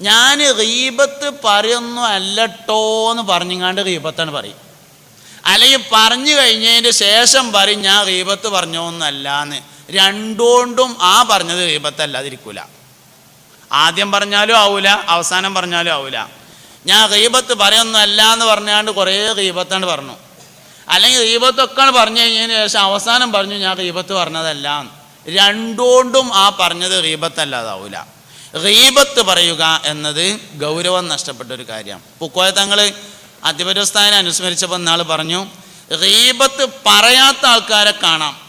ഞാൻ റീബത്ത് പറയുന്നു അല്ലട്ടോ എന്ന് പറഞ്ഞിങ്ങാണ്ട് റീബത്താണ് പറയും. അല്ലെങ്കിൽ പറഞ്ഞു കഴിഞ്ഞതിന്റെ ശേഷം പറയും ഞാൻ റീബത്ത് പറഞ്ഞോന്നല്ലാന്ന്. രണ്ടുകൊണ്ടും ആ പറഞ്ഞത് റീബത്തല്ലാതിരിക്കൂല. ആദ്യം പറഞ്ഞാലും ആവൂല അവസാനം പറഞ്ഞാലും ആവൂല. ഞാൻ റീബത്ത് പറയുന്നല്ല എന്ന് പറഞ്ഞാണ്ട് കുറേ റീബത്താണ് പറഞ്ഞു. അല്ലെങ്കിൽ റീബത്തൊക്കെ പറഞ്ഞു കഴിഞ്ഞതിന് ശേഷം അവസാനം പറഞ്ഞു ഞാൻ റീബത്ത് പറഞ്ഞതല്ല. രണ്ടുകൊണ്ടും ആ പറഞ്ഞത് റീബത്തല്ലാതാവൂല. റീബത്ത് പറയുക എന്നത് ഗൗരവം നഷ്ടപ്പെട്ട ഒരു കാര്യമാണ് പൂക്കോയ തങ്ങൾ അധിപരസ്ഥാനെ അനുസ്മരിച്ചപ്പോൾ നാൾ പറഞ്ഞു റീബത്ത് പറയാത്ത ആൾക്കാരെ കാണാം.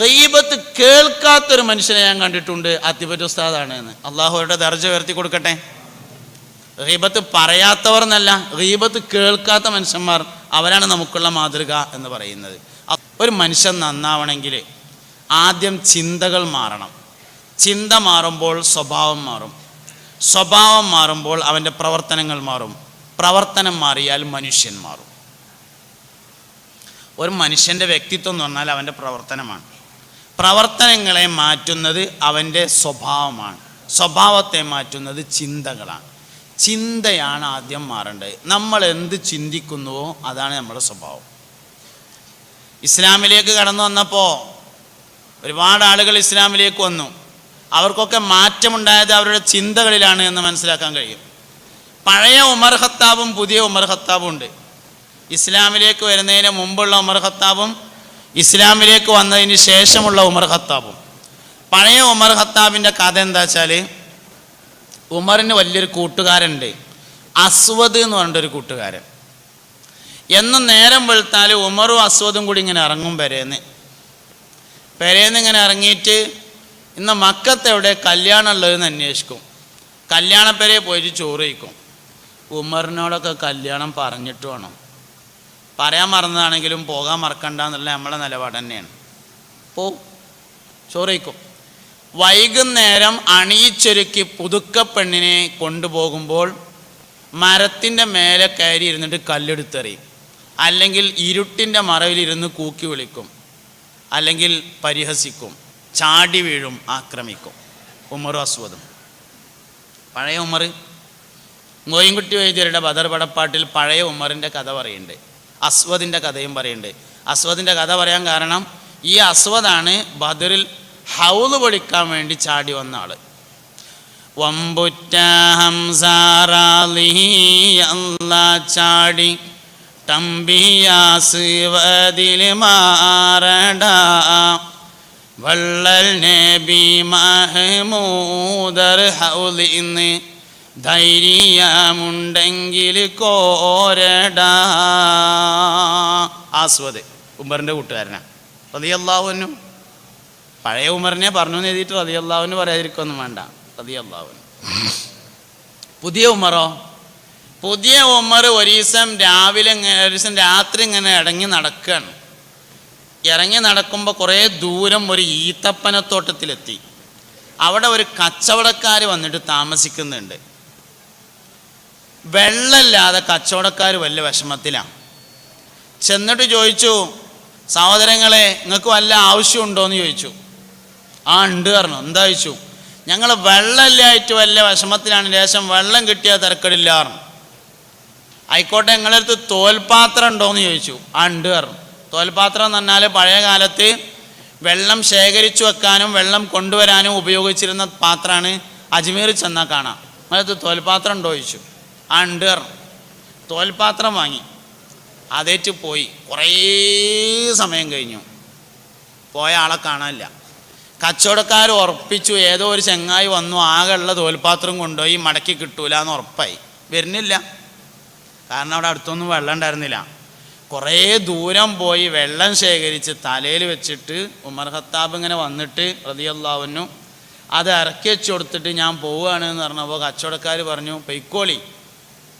റീബത്ത് കേൾക്കാത്തൊരു മനുഷ്യനെ ഞാൻ കണ്ടിട്ടുണ്ട് അത്തിപറ്റുസ്താദാണ് എന്ന് അള്ളാഹുരുടെ ദർജ ഉയർത്തി കൊടുക്കട്ടെ. റീബത്ത് പറയാത്തവർ എന്നല്ല റീബത്ത് കേൾക്കാത്ത മനുഷ്യന്മാർ അവരാണ് നമുക്കുള്ള മാതൃക എന്ന് പറയുന്നത്. ഒരു മനുഷ്യൻ നന്നാവണമെങ്കിൽ ആദ്യം ചിന്തകൾ മാറണം. ചിന്ത മാറുമ്പോൾ സ്വഭാവം മാറും. സ്വഭാവം മാറുമ്പോൾ അവന്റെ പ്രവർത്തനങ്ങൾ മാറും. പ്രവർത്തനം മാറിയാൽ മനുഷ്യൻ മാറും. ഒരു മനുഷ്യന്റെ വ്യക്തിത്വം എന്ന് പറഞ്ഞാൽ അവന്റെ പ്രവർത്തനമാണ്. പ്രവർത്തനങ്ങളെ മാറ്റുന്നത് അവന്റെ സ്വഭാവമാണ്. സ്വഭാവത്തെ മാറ്റുന്നത് ചിന്തകളാണ്. ചിന്തയാണ് ആദ്യം മാറേണ്ടത്. നമ്മൾ എന്ത് ചിന്തിക്കുന്നുവോ അതാണ് നമ്മുടെ സ്വഭാവം. ഇസ്ലാമിലേക്ക് കടന്നു വന്നപ്പോൾ ഒരുപാട് ആളുകൾ ഇസ്ലാമിലേക്ക് വന്നു. അവർക്കൊക്കെ മാറ്റമുണ്ടായത് അവരുടെ ചിന്തകളിലാണ് എന്ന് മനസ്സിലാക്കാൻ കഴിയും. പഴയ ഉമർ ഖത്താബും പുതിയ ഉമർ ഖത്താബും ഉണ്ട്. ഇസ്ലാമിലേക്ക് വരുന്നതിന് മുമ്പുള്ള ഉമർ ഖത്താബും ഇസ്ലാമിലേക്ക് വന്നതിന് ശേഷമുള്ള ഉമർ ഖത്താബും. പഴയ ഉമർ ഖത്താബിന്റെ കഥ എന്താ വെച്ചാൽ ഉമറിന് വലിയൊരു കൂട്ടുകാരുണ്ട്. അസ്വദ് എന്ന് പറഞ്ഞൊരു കൂട്ടുകാരൻ. എന്നും നേരം വെളുത്താൽ ഉമറും അസ്വദും കൂടി ഇങ്ങനെ ഇറങ്ങും പെരേന്ന്. പെരേന്ന് ഇങ്ങനെ ഇറങ്ങിയിട്ട് ഇന്ന് മക്കത്തെവിടെ കല്യാണം ഉള്ളതെന്ന് അന്വേഷിക്കും. കല്യാണപ്പേരെ പോയിട്ട് ചോറ് കഴിക്കും. ഉമറിനോടൊക്കെ കല്യാണം പറഞ്ഞിട്ട് വേണം. പറയാൻ മറന്നതാണെങ്കിലും പോകാൻ മറക്കണ്ട എന്നുള്ള നമ്മളെ നിലപാട് തന്നെയാണ്. പോ. ചോറ് കഴിക്കും. വൈകുന്നേരം അണിയിച്ചൊരുക്കി പുതുക്ക പെണ്ണിനെ കൊണ്ടുപോകുമ്പോൾ മരത്തിന്റെ മേലെ കയറി ഇരുന്നിട്ട് കല്ലെടുത്തെറിയും അല്ലെങ്കിൽ ഇരുട്ടിന്റെ മറവിലിരുന്ന് കൂക്കി വിളിക്കും. അല്ലെങ്കിൽ പരിഹസിക്കും. ചാടി വീഴും ആക്രമിക്കും. ഉമറും അസ്വദും. പഴയ ഉമർ മോയിൻകുട്ടി വൈദ്യരുടെ ബദർ പടപ്പാട്ടിൽ പഴയ ഉമറിന്റെ കഥ പറയുന്നുണ്ട്. അസ്വദിന്റെ കഥയും പറയുന്നുണ്ട്. അസ്വദിന്റെ കഥ പറയാൻ കാരണം ഈ അസ്വദാണ് ബദറിൽ ഹൗന്ന് പൊളിക്കാൻ വേണ്ടി ചാടി വന്ന ആൾ. വമ്പുറ്റ അല്ലാ ചാടി തമ്പിയാസുവതിൽ മാറട. വള്ളൽ നബി മഹമൂദർ ഹൗലിന്ന് ധൈര്യമുണ്ടെങ്കിൽ കോരടാ. ആസ്വദ് ഉമറിന്റെ കൂട്ടുകാരനാണ് റതിയല്ലാവുന്നു പഴയ ഉമറിനെ പറഞ്ഞു എന്ന് എഴുതിയിട്ട് റതിയല്ലാവുന്ന് പറയാതിരിക്കൊന്നും വേണ്ട. റതിയല്ലാവുന്നു പുതിയ ഉമറോ? പുതിയ ഉമർ ഒരു ദിവസം രാവിലെ ഇങ്ങനെ ഒരു ദിവസം രാത്രി ഇങ്ങനെ ഇടങ്ങി നടക്കുകയാണ് ഇറങ്ങി നടക്കുമ്പോൾ കുറേ ദൂരം ഒരു ഈത്തപ്പനത്തോട്ടത്തിലെത്തി. അവിടെ ഒരു കച്ചവടക്കാർ വന്നിട്ട് താമസിക്കുന്നുണ്ട്. വെള്ളമില്ലാതെ കച്ചവടക്കാർ വലിയ വിഷമത്തിലാണ് ചെന്നിട്ട് ചോദിച്ചു സഹോദരങ്ങളെ നിങ്ങൾക്ക് വല്ല ആവശ്യമുണ്ടോ എന്ന് ചോദിച്ചു. ആ ഉണ്ട് പറഞ്ഞു. എന്താ ചോദിച്ചു? ഞങ്ങൾ വെള്ളമില്ലായിട്ട് വല്ല വിഷമത്തിലാണ്. ലേശം വെള്ളം കിട്ടിയാൽ തിരക്കടില്ല പറഞ്ഞു. ആയിക്കോട്ടെ നിങ്ങളടുത്ത് തോൽപാത്രം ഉണ്ടോ എന്ന് ചോദിച്ചു. ആ ഉണ്ട് പറഞ്ഞു. തോൽപാത്രം എന്ന് പറഞ്ഞാൽ പഴയ കാലത്ത് വെള്ളം ശേഖരിച്ചു വെക്കാനും വെള്ളം കൊണ്ടുവരാനും ഉപയോഗിച്ചിരുന്ന പാത്രമാണ് അജ്മീർ ചെന്നാൽ കാണാം. അതായത് തോൽപാത്രം ഉണ്ടോ ചോദിച്ചു. ആ ഉണ്ട് തോൽപാത്രം വാങ്ങി. അതേറ്റ് പോയി. കുറേ സമയം കഴിഞ്ഞു. പോയ ആളെ കാണാനില്ല. കച്ചവടക്കാർ ഉറപ്പിച്ചു. ഏതോ ഒരു ചെങ്ങായി വന്നു. ആകെയുള്ള തോൽപാത്രം കൊണ്ടുപോയി മടക്കി കിട്ടൂല എന്ന് ഉറപ്പായി. വരുന്നില്ല. കാരണം അവിടെ അടുത്തൊന്നും വെള്ളം ഉണ്ടായിരുന്നില്ല. കുറേ ദൂരം പോയി വെള്ളം ശേഖരിച്ച് തലയിൽ വെച്ചിട്ട് ഉമർ ഖത്താബ് ഇങ്ങനെ വന്നിട്ട് റതിയല്ലാവുന്നു അത് ഇറക്കി വെച്ച് കൊടുത്തിട്ട് ഞാൻ പോവുകയാണ് എന്ന് പറഞ്ഞപ്പോൾ കച്ചവടക്കാർ പറഞ്ഞു പൈക്കോളി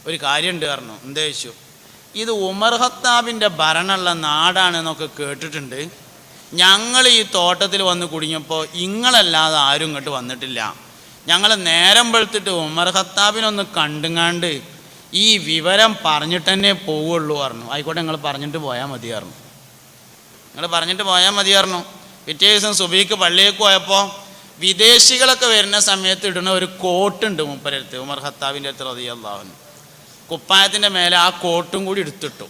ഒരു കാര്യമുണ്ട് പറഞ്ഞു. എന്താ വെച്ചു ഇത് ഉമർ ഖത്താബിന്റെ ഭരണമുള്ള നാടാണെന്നൊക്കെ കേട്ടിട്ടുണ്ട്. ഞങ്ങൾ ഈ തോട്ടത്തിൽ വന്ന് കുടുങ്ങിയപ്പോൾ ഇങ്ങളല്ലാതെ ആരും ഇങ്ങോട്ട് വന്നിട്ടില്ല. ഞങ്ങൾ നേരം വെളുത്തിട്ട് ഉമർ ഖത്താബിനൊന്ന് കണ്ടുങ്ങാണ്ട് ഈ വിവരം പറഞ്ഞിട്ട് തന്നെ പോവുള്ളൂ പറഞ്ഞു. ആയിക്കോട്ടെ നിങ്ങൾ പറഞ്ഞിട്ട് പോയാൽ മതിയായിരുന്നു നിങ്ങൾ പറഞ്ഞിട്ട് പോയാൽ മതിയായിരുന്നു പിറ്റേ ദിവസം സുബീക്ക് പള്ളിയേക്ക് പോയപ്പോൾ വിദേശികളൊക്കെ വരുന്ന സമയത്ത് ഇടുന്ന ഒരു കോട്ടുണ്ട് മൂപ്പരടുത്ത് ഉമർ ഖത്താബിന്റെ അടുത്ത് റതി അള്ളാഹുന് കുപ്പായത്തിന്റെ മേലെ ആ കോട്ടും കൂടി എടുത്തിട്ടു.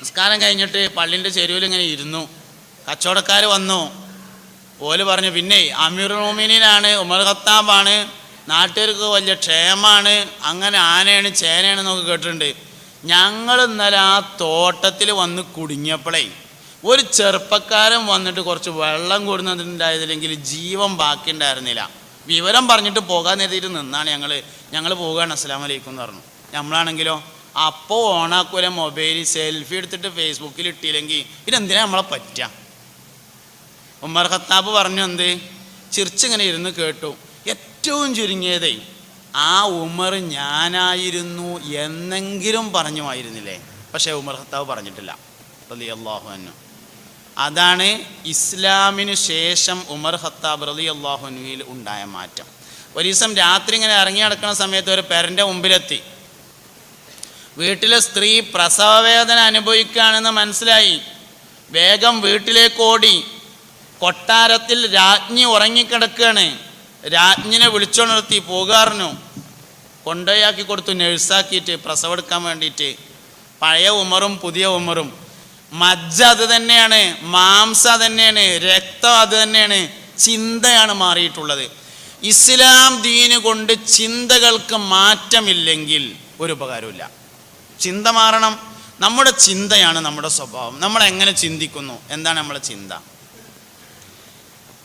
നിസ്കാരം കഴിഞ്ഞിട്ട് പള്ളിന്റെ ചെരുവിൽ ഇങ്ങനെ ഇരുന്നു. കച്ചവടക്കാർ വന്നു. ഓൽ പറഞ്ഞു പിന്നെ അമീർ മോമിനാണ് ഉമർ ഖത്താബാണ് നാട്ടുകാർക്ക് വലിയ ക്ഷേമമാണ്. അങ്ങനെ ആനയാണ് ചേനയാണ് എന്നൊക്കെ കേട്ടിട്ടുണ്ട്. ഞങ്ങൾ ഇന്നലെ ആ തോട്ടത്തിൽ വന്ന് കുടുങ്ങിയപ്പോഴേ ഒരു ചെറുപ്പക്കാരൻ വന്നിട്ട് കുറച്ച് വെള്ളം കൊടുക്കുന്നുണ്ടായതില്ലെങ്കിൽ ജീവൻ ബാക്കി ഉണ്ടായിരുന്നില്ല വിവരം പറഞ്ഞിട്ട് പോകാൻ നേരത്തിട്ട് നിന്നാണ് ഞങ്ങൾ ഞങ്ങൾ പോവുകയാണ് അസ്സാം വലൈക്കും എന്ന് പറഞ്ഞു. നമ്മളാണെങ്കിലോ അപ്പോൾ ഓണാക്കൂല മൊബൈൽ സെൽഫി എടുത്തിട്ട് ഫേസ്ബുക്കിൽ ഇട്ടില്ലെങ്കിൽ ഇതെന്തിനാ നമ്മളെ പറ്റുക? ഉമ്മർ ഖത്താബ് പറഞ്ഞു എന്ത്? ചിരിച്ചിങ്ങനെ ഇരുന്ന് കേട്ടു. ഏറ്റവും ചുരുങ്ങിയതേ ആ ഉമർ ഞാനായിരുന്നു എന്നെങ്കിലും പറഞ്ഞുമായിരുന്നില്ലേ? പക്ഷേ ഉമർ ഖത്താബ് പറഞ്ഞിട്ടില്ല. റലി അള്ളാഹുനു അതാണ് ഇസ്ലാമിന് ശേഷം ഉമർ ഹത്താബ് റലി അള്ളാഹുനുവിൽ ഉണ്ടായ മാറ്റം. ഒരു ദിവസം രാത്രി ഇങ്ങനെ ഇറങ്ങി നടക്കുന്ന സമയത്ത് ഒരു പേരന്റെ മുമ്പിലെത്തി. വീട്ടിലെ സ്ത്രീ പ്രസവവേദന അനുഭവിക്കുകയാണെന്ന് മനസ്സിലായി. വേഗം വീട്ടിലേക്ക് ഓടി. കൊട്ടാരത്തിൽ രാജ്ഞി ഉറങ്ങിക്കിടക്കുകയാണ്. രാജ്ഞിനെ വിളിച്ചുണർത്തി പോകാറിനു. കൊണ്ടുപോയാക്കി കൊടുത്തു നഴ്സാക്കിയിട്ട് പ്രസവെടുക്കാൻ വേണ്ടിയിട്ട്. പഴയ ഉമറും പുതിയ ഉമറും. മജ്ജ അത് തന്നെയാണ് മാംസം തന്നെയാണ് രക്തം അത് തന്നെയാണ് ചിന്തയാണ് മാറിയിട്ടുള്ളത്. ഇസ്ലാം ദീന് കൊണ്ട് ചിന്തകൾക്ക് മാറ്റമില്ലെങ്കിൽ ഒരു ഉപകാരമില്ല ചിന്ത മാറണം. നമ്മുടെ ചിന്തയാണ് നമ്മുടെ സ്വഭാവം. നമ്മൾ എങ്ങനെ ചിന്തിക്കുന്നു? എന്താണ് നമ്മുടെ ചിന്ത?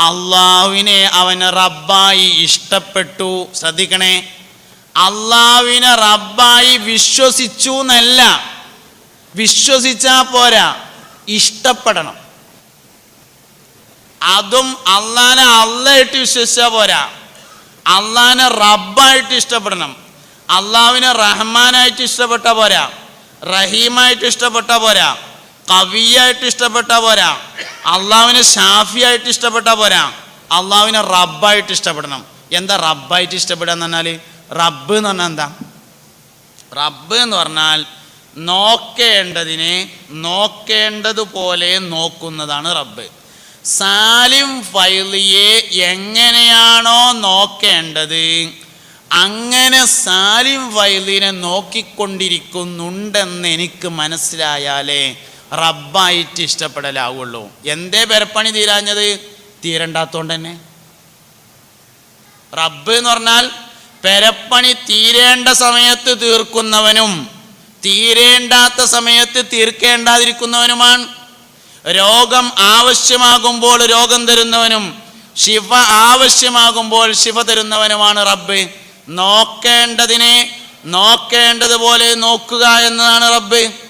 അള്ളാഹുവിനെ അവന് റബ്ബായി ഇഷ്ടപ്പെട്ടു. ശ്രദ്ധിക്കണേ. അള്ളാവിനെ റബ്ബായി വിശ്വസിച്ചു എന്നല്ല. വിശ്വസിച്ചാ പോരാ. ഇഷ്ടപ്പെടണം. അതും അള്ളാനെ അള്ളായിട്ട് വിശ്വസിച്ചാ പോരാ. അള്ളാനെ റബ്ബായിട്ട് ഇഷ്ടപ്പെടണം. അള്ളാവിനെ റഹ്മാനായിട്ട് ഇഷ്ടപ്പെട്ട പോരാ. റഹീമായിട്ട് ഇഷ്ടപ്പെട്ട പോരാ. കവിയായിട്ട് ഇഷ്ടപ്പെട്ട പോരാ. അള്ളാഹുവിനെ ഷാഫിയായിട്ട് ഇഷ്ടപ്പെട്ടാൽ പോരാ. അള്ളാവിനെ റബ്ബായിട്ട് ഇഷ്ടപ്പെടണം. എന്താ റബ്ബായിട്ട് ഇഷ്ടപ്പെടുക എന്ന് പറഞ്ഞാൽ റബ്ബ് എന്ന് പറഞ്ഞാൽ എന്താ? റബ്ബ് എന്ന് പറഞ്ഞാൽ നോക്കേണ്ടതിനെ നോക്കേണ്ടതുപോലെ നോക്കുന്നതാണ് റബ്ബ്. സാലിം ഫൈലിയെ എങ്ങനെയാണോ നോക്കേണ്ടത് അങ്ങനെ സാലിം ഫൈലിനെ നോക്കിക്കൊണ്ടിരിക്കുന്നുണ്ടെന്ന് എനിക്ക് മനസ്സിലായാലേ റബ്ബായിട്ട് ഇഷ്ടപ്പെടലാവുള്ളൂ. എന്തേ പെരപ്പണി തീരാഞ്ഞത്? തീരണ്ടാത്തോണ്ട് തന്നെ. റബ്ബ് എന്ന് പറഞ്ഞാൽ പെരപ്പണി തീരേണ്ട സമയത്ത് തീർക്കുന്നവനും തീരേണ്ടാത്ത സമയത്ത് തീർക്കേണ്ടാതിരിക്കുന്നവനുമാണ്. രോഗം ആവശ്യമാകുമ്പോൾ രോഗം തരുന്നവനും ശിവ ആവശ്യമാകുമ്പോൾ ശിവ തരുന്നവനുമാണ് റബ്ബ്. നോക്കേണ്ടതിനെ നോക്കേണ്ടതുപോലെ നോക്കുക എന്നതാണ് റബ്ബ്.